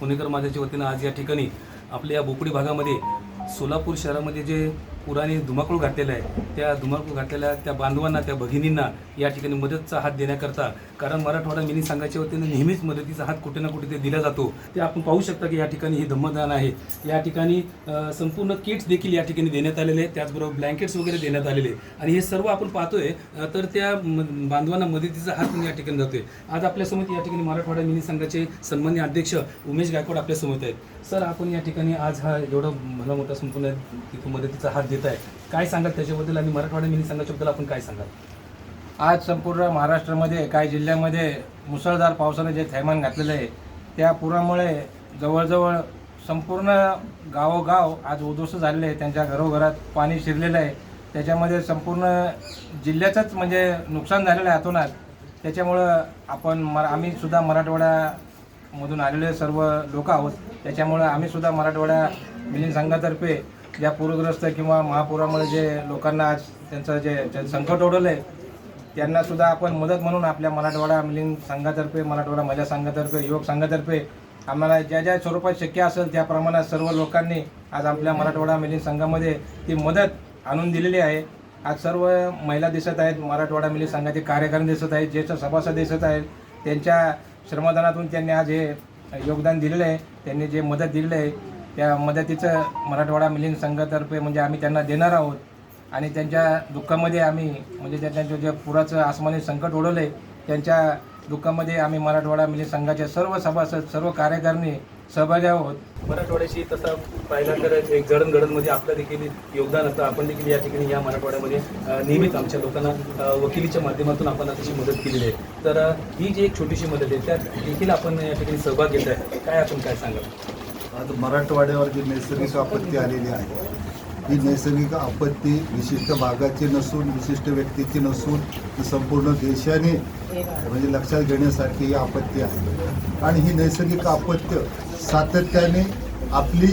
पुणेकर माझ्याच्या वतीनं आज या ठिकाणी आपल्या या बोकडी भागामध्ये सोलापूर शहरामध्ये जे पुराने धुमाकूळ घातलेलं आहे त्या धुमाकूळ घातलेल्या त्या बांधवांना त्या भगिनींना या ठिकाणी मदतचा हात देण्याकरता कारण मराठवाडा मिनी संघाच्या वतीने नेहमीच मदतीचा हात कुठे ना कुठे ते दिला जातो. ते आपण पाहू शकता की या ठिकाणी हे धम्मदान आहे. या ठिकाणी संपूर्ण किट्स देखील या ठिकाणी देण्यात आलेले आहेत. त्याचबरोबर ब्लँकेट्स वगैरे देण्यात आलेले आणि हे सर्व आपण पाहतोय तर त्या बांधवांना मदतीचा हात या ठिकाणी जातोय. आज आपल्यासमोर या ठिकाणी मराठवाडा मिनी संघाचे सन्मान्य अध्यक्ष उमेश गायकवाड आपल्यासमोर आहेत. सर आपण या ठिकाणी आज हा एवढा भलं मोठा संपूर्ण तिथं मदतीचा हात देत आहे काय सांगाल त्याच्याबद्दल? आणि मराठवाडा मिनी संघाच्याबद्दल आपण काय सांगाल? आज संपूर्ण महाराष्ट्रामध्ये काही जिल्ह्यामध्ये मुसळधार पावसाने जे थैमान घातलेलं आहे त्या पुरामुळे जवळजवळ संपूर्ण गावोगाव आज उद्ध्वस्त झालेले आहे. त्यांच्या घरोघरात पाणी शिरलेलं आहे. त्याच्यामध्ये संपूर्ण जिल्ह्याचंच म्हणजे नुकसान झालेलं आहे अतोनात त्याच्यामुळं आपण मरा आम्ही सुद्धा मधून आलेले सर्व लोक आहोत. त्याच्यामुळं आम्ही सुद्धा मराठवाडा मिलिंद संघातर्फे ज्या पूरग्रस्त किंवा महापुरामुळे जे लोकांना आज त्यांचं जे संकट ओढवलं आहे त्यांना सुद्धा आपण मदत म्हणून आपल्या मराठवाडा मिलिंद संघातर्फे मराठवाडा महिला संघातर्फे युवक संघातर्फे आम्हाला ज्या ज्या स्वरूपात शक्य असेल त्या प्रमाणात सर्व लोकांनी आज आपल्या मराठवाडा मिलिंद संघामध्ये ती मदत आणून दिलेली आहे. आज सर्व महिला दिसत आहेत मराठवाडा मिलिंद संघाचे कार्यकारी दिसत आहेत ज्येष्ठ सभासद दिसत आहेत त्यांच्या श्रमदानातून त्यांनी आज हे योगदान दिलेलं आहे. त्यांनी जे मदत दिलेलं आहे त्या मदतीचं मराठवाडा मिलिंद संघातर्फे म्हणजे आम्ही त्यांना देणार आहोत. आणि त्यांच्या दुःखामध्ये आम्ही म्हणजे त्या- त्यांच्या जे पुराचं आसमानी संकट ओढवलं आहे त्यांच्या दुःखामध्ये आम्ही मराठवाडा मिलिंद संघाच्या सर्व सभासद सर्व कार्यकारिणी सहभागी आहोत. मराठवाड्याशी तसा पाहिला तर एक जडणघडणमध्ये आपलं देखील योगदान असतं. आपण देखील या ठिकाणी या मराठवाड्यामध्ये नेहमीच आमच्या लोकांना वकिलीच्या माध्यमातून आपण तशी मदत केलेली आहे. तर ही जी एक छोटीशी मदत आहे त्यात देखील आपण या ठिकाणी सहभाग घेत आहे. काय आपण काय सांगाल? आज मराठवाड्यावर जी नैसर्गिक आपत्ती आलेली आहे ही नैसर्गिक आपत्ती विशिष्ट भागाची नसून विशिष्ट व्यक्तीची नसून ही संपूर्ण देशाने म्हणजे लक्षात घेण्यासारखी ही आपत्ती आहे. आणि ही नैसर्गिक आपत्य सातत्याने आपली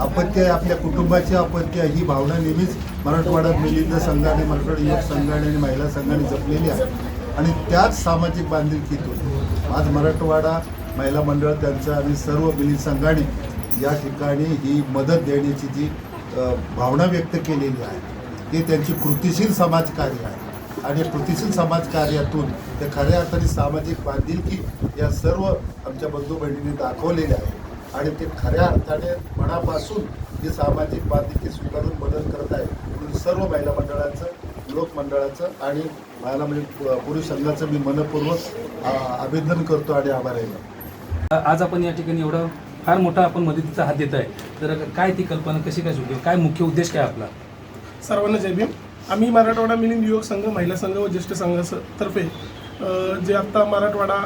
अपत्य आहे आपल्या कुटुंबाची अपत्य आहे ही भावना नेहमीच मराठवाडा मिलिंद संघाने मराठवाडा युवक संघाने आणि महिला संघाने जपलेली आहे. आणि त्याच सामाजिक बांधिलकीतून आज मराठवाडा महिला मंडळ त्यांचं आणि सर्व मिलिंद संघाने या ठिकाणी ही मदत देण्याची जी भावना व्यक्त केलेली आहे ते त्यांची कृतिशील समाजकार्य आहे. आणि कृतिशील समाजकार्यातून ते खऱ्या अर्थाने सामाजिक बांधिलकी या सर्व आमच्या बंधू बहिणींनी दाखवलेल्या आहे आणि ते खऱ्या अर्थाने मनापासून ही सामाजिक बांधिलकी स्वीकारून मदत करत आहे म्हणून सर्व महिला मंडळाचं लोक मंडळाचं आणि महिला म्हणजे पुरुष संघाचं मी मनपूर्वक अभिनंदन करतो आणि आभार आहे. आज आपण या ठिकाणी एवढा फार मोठा आपण मदतीचा हात देत आहे. तर काय ती कल्पना कशी काय सुटली काय मुख्य उद्देश काय आपला? सर्वांना जय भीम. आम्ही मराठवाडा मिलिंद युवक संघ महिला संघ व ज्येष्ठ संघातर्फे जे आत्ता मराठवाडा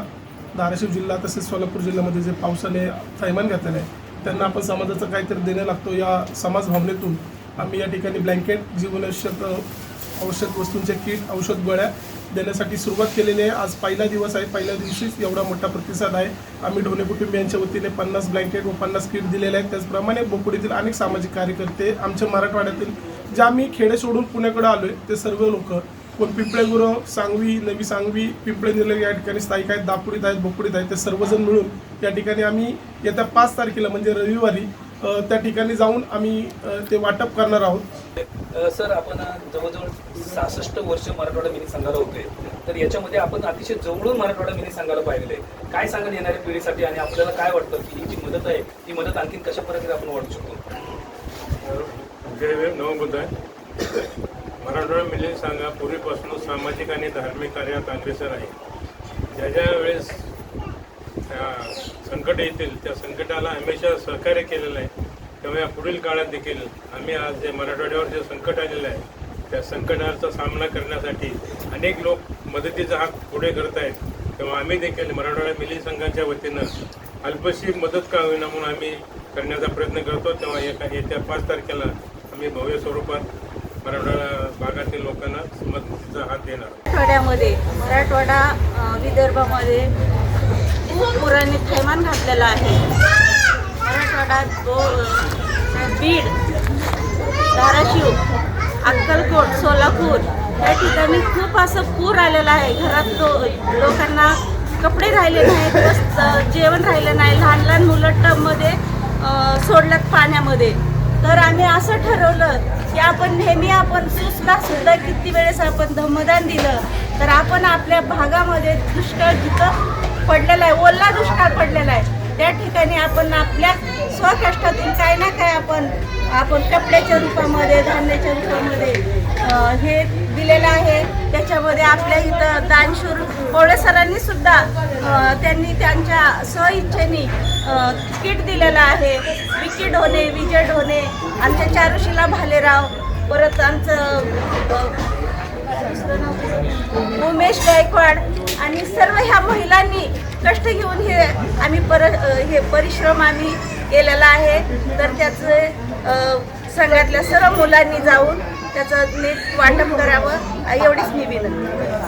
धाराशिव जिल्हा तसेच सोलापूर जिल्ह्यामध्ये जे पावसाने थैमान घातलेलं आहे त्यांना आपण समाजाचं काहीतरी देणं लागतो. या समाज भावनेतून आम्ही या ठिकाणी ब्लँकेट जीवनावश्यक आवश्यक वस्तूंचे किट औषध गोळ्या देण्यासाठी सुरुवात केलेली आहे. आज पहिला दिवस आहे. पहिल्या दिवशीच एवढा मोठा प्रतिसाद आहे. आम्ही ढोणे कुटुंबियांच्या वतीने पन्नास ब्लँकेट व पन्नास किट दिलेले आहेत. त्याचप्रमाणे बोकुडीतील अनेक सामाजिक कार्यकर्ते आमच्या मराठवाड्यातील जे आम्ही खेडे सोडून पुण्याकडे आलोय ते सर्व लोक कोण पिंपळेगुरव सांगवी नवी सांगवी पिंपळे निलग या ठिकाणी स्थायिक आहेत दापुडीत आहेत बोकडीत आहेत ते सर्वजण मिळून या ठिकाणी आम्ही येत्या पाच तारखेला म्हणजे रविवारी त्या ठिकाणी जाऊन आम्ही ते वाटप करणार आहोत. सर आपण जवळजवळ सहासष्ट वर्ष मराठवाडा मिनी संघाला होते तर याच्यामध्ये आपण अतिशय जवळून मराठवाडा मिनी संघाला पाहिलेलं आहे काय सांगाल येणाऱ्या पिढीसाठी आणि आपल्याला काय वाटतं? की ही जी मदत आहे ती मदत आणखी कशा प्रकारे आपण वाढू शकतो? जय नवबुद्ध मराठवाडा मिलिंद सांगा पूर्वीपासून सामाजिक आणि धार्मिक कार्यात अग्रेसर आहे. ज्या ज्या वेळेस संकट येतील त्या संकटाला हमेशा सहकार्य केलेलं आहे तेव्हा या पुढील काळात देखील आम्ही आज जे मराठवाड्यावर जे संकट आलेलं आहे त्या संकटाचा सामना करण्यासाठी अनेक लोक मदतीचा हात पुढे करत आहेत. तेव्हा आम्ही देखील मराठवाडा मिलिंद संघाच्या वतीनं अल्पशी मदत का होईना म्हणून आम्ही करण्याचा प्रयत्न करतो. तेव्हा एका येत्या पाच तारखेला आम्ही भव्य स्वरूपात मराठवाडा भागातील लोकांना मदतीचा हात देणार मराठवाड्यामध्ये मराठवाडा अ, विदर्भामध्ये पुराने थैमान घातलेला आहे. मराठवाडा दो अ, बीड धाराशिव अक्कलकोट सोलापूर या ठिकाणी खूप असं पूर आलेला आहे. घरात लो लोकांना कपडे राहिले नाहीत वस्त जेवण राहिलं नाही. लहान लहान मुलं टबमध्ये सोडल्यात पाण्यामध्ये. तर आम्ही असं ठरवलं की आपण नेहमी आपण सुसला सुद्धा किती वेळेस आपण धम्मदान दिलं तर आपण आपल्या भागामध्ये दुष्काळ जिथं पडलेला आहे ओला दुष्काळ पडलेला आहे त्या ठिकाणी आपण आपल्या स्वकष्टातून काय ना काय आपण आपण कपड्याच्या रूपामध्ये धान्याच्या रूपामध्ये हे दिलेलं आहे. त्याच्यामध्ये आपल्या इथं दानशूर कोवळे सरांनी सुद्धा त्यांनी त्यांच्या स्वइच्छेने किट दिलेलं आहे. विकी ढोणे विजय ढोणे आमच्या चारुशिला भालेराव परत आमचं उमेश गायकवाड आणि सर्व ह्या महिलांनी कष्ट घेऊन हे आम्ही पर हे परिश्रम आम्ही केलेला आहे. तर त्याचे संघातल्या सर्व मुलांनी जाऊन त्याचं नीट वाटप करावं एवढीच मी विनंती